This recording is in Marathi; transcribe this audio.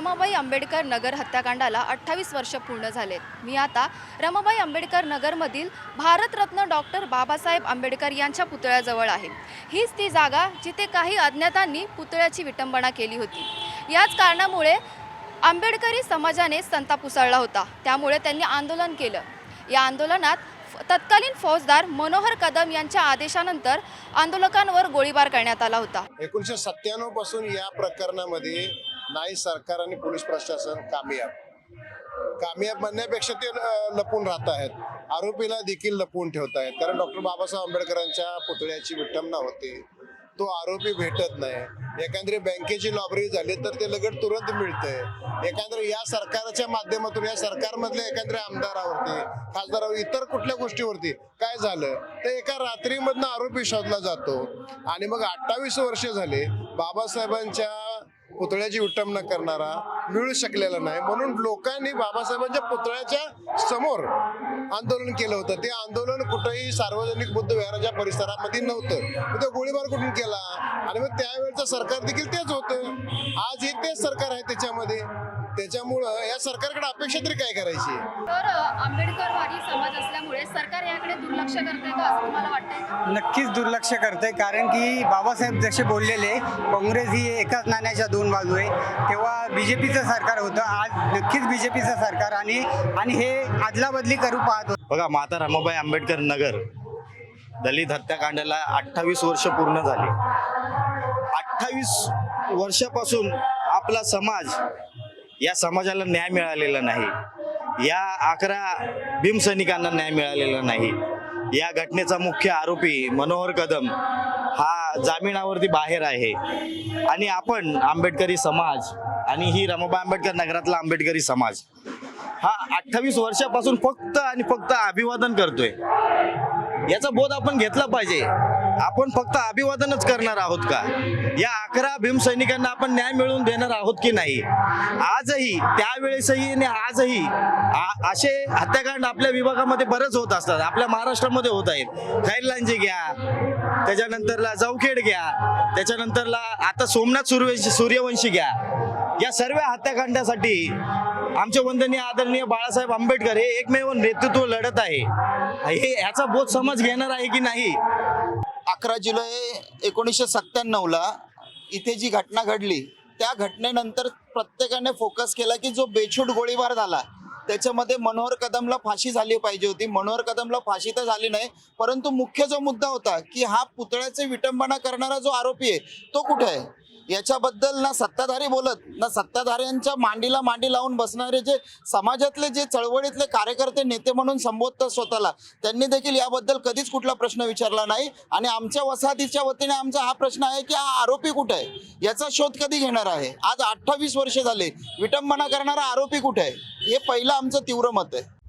रमाबाई आंबेडकर नगर हत्याकांडाला अठ्ठावीस वर्ष पूर्ण झालेत. मी आता रमाबाई आंबेडकर नगरमधील भारतरत्न डॉक्टर बाबासाहेब आंबेडकर यांच्या पुतळ्याजवळ आहे. हीच ती जागा जिथे काही अज्ञातांनी पुतळ्याची विटंबना केली होती. याच कारणामुळे आंबेडकरी समाजाने संताप उसळला होता. त्यामुळे त्यांनी आंदोलन केलं. या आंदोलनात तत्कालीन फौजदार मनोहर कदम यांच्या आदेशानंतर आंदोलकांवर गोळीबार करण्यात आला होता. एकोणीसशे सत्त्याण्णवपासून या प्रकरणामध्ये नाही सरकार आणि पोलीस प्रशासन कामयाब. कामयाब म्हणण्यापेक्षा ते लपून राहत आहेत. आरोपीला देखील लपवून ठेवत आहेत. कारण डॉक्टर बाबासाहेब आंबेडकरांच्या पुतळ्याची विटंबना होते. तो आरोपी भेटत नाही. एखादी बँकेची लॉबरी झाली तर ते लगट तुरंत मिळतंय. एखाद्या या सरकारच्या माध्यमातून या सरकारमधल्या एखाद्या आमदारावरती खासदारावर इतर कुठल्या गोष्टीवरती काय झालं? तर एका रात्रीमधनं आरोपी शोधला जातो. आणि मग अठ्ठावीस वर्ष झाले बाबासाहेबांच्या पुतळ्याची विटंबना करणारा मिळू शकलेला नाही. म्हणून लोकांनी बाबासाहेबांच्या पुतळ्याच्या समोर आंदोलन केलं होतं. ते आंदोलन कुठेही सार्वजनिक बुद्ध विहाराच्या परिसरामध्ये नव्हतं. मग तो गोळीबार कुठून केला? आणि मग त्यावेळेचं सरकार देखील तेच होतं. आजही तेच सरकार आहे त्याच्यामध्ये. त्याच्यामुळं या सरकारकडे अपेक्षा तरी काय करायची? तर आंबेडकरवादी समाज असल्यामुळे सरकार याकडे दुर्लक्ष करते का असं तुम्हाला वाटतंय नक्कीच दुर्लक्ष करते कारण की बाबासाहेब जसे बोललेले काँग्रेस ही एकाच नाण्याच्या दोन बाजू आहे. तेव्हा बी जे पीचं सरकार होतं आज नक्कीच बी जे पीचं सरकार आणि आणि हे आदलाबदली करू पाहत होतं. बघा माता रमाबाई आंबेडकर नगर दलित हत्याकांडाला अठ्ठावीस वर्ष पूर्ण झाली. अठ्ठावीस वर्षापासून आपला समाज या समाजाला न्याय मिळालेला नाही. या अकरा भीमसैनिकांना न्याय मिळालेला नाही. या घटनेचा मुख्य आरोपी मनोहर कदम हा जामिनावरती बाहेर आहे. आणि आपण आंबेडकरी समाज आणि ही रमाबाई आंबेडकर नगरातला आंबेडकरी समाज हा अठ्ठावीस वर्षापासून फक्त आणि फक्त अभिवादन करतोय. याचा बोध आपण घेतला पाहिजे. आपण फक्त अभिवादनच करणार आहोत का? या अकरा भीमसैनिकांना आपण न्याय मिळवून देणार आहोत की नाही? आजही त्यावेळेसही आणि आजही आ- असे हत्याकांड आपल्या विभागामध्ये बरेच होत असतात. आपल्या महाराष्ट्रामध्ये होत आहेत. खैरलांजी घ्या त्याच्यानंतरला जावखेड घ्या त्याच्यानंतरला आता सोमनाथ सूर्यवंशी सूर्यवंशी घ्या. या सर्व हत्याकांडासाठी आमचे वंदनीय आदरणीय बाळासाहेब आंबेडकर हे एकमेव नेतृत्व लढत आहे. हे याचा बोध समाज घेणार आहे की नाही? अकरा जुलै एकोणीसशे सत्त्याण्णवला इथे जी घटना घडली त्या घटनेनंतर प्रत्येकाने फोकस केला की जो बेछूट गोळीबार झाला त्याच्यामध्ये मनोहर कदमला फाशी झाली पाहिजे होती. मनोहर कदमला फाशी तर झाली नाही परंतु मुख्य जो मुद्दा होता की हा पुतळ्याचे विटंबना करणारा जो आरोपी आहे तो कुठे आहे? याच्याबद्दल ना सत्ताधारी बोलत ना सत्ताधाऱ्यांच्या मांडीला मांडी लावून बसणारे जे समाजातले जे चळवळीतले कार्यकर्ते नेते म्हणून संबोधतात स्वतःला त्यांनी देखील याबद्दल कधीच कुठला प्रश्न विचारला नाही. आणि आमच्या वसाहतीच्या वतीने आमचा हा प्रश्न आहे की हा आरोपी कुठे आहे? याचा शोध कधी घेणार आहे? आज अठ्ठावीस वर्ष झाले विटंबना करणारा आरोपी कुठे आहे? हे पहिलं आमचं तीव्र मत आहे.